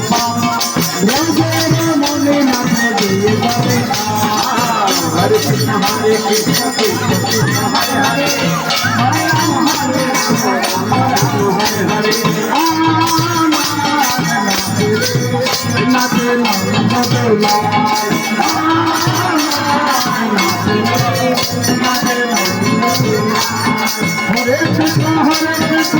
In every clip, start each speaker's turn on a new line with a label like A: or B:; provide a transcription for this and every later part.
A: हरे कृष्ण हरे कृष्ण कृष्ण कृष्ण हरे हरे हरे राम हरे राम राम हरे हरे नाचे नाचे नाचे हरे कृष्ण हरे कृष्ण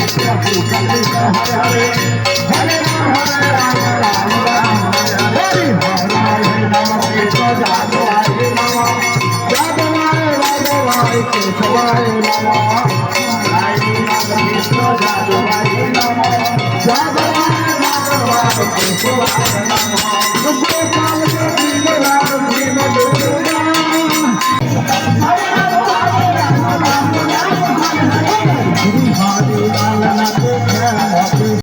A: कृष्ण कृष्ण कृष्ण हरे हरे हरे राम हरे राम राम राम हरे हरे हरे नम कृष्ण जादो हरे नम जादो हरे राधो हरे केशव हरे नम हरे नम कृष्ण जादो हरे नम जादो हरे राधो हरे केशव हरे नम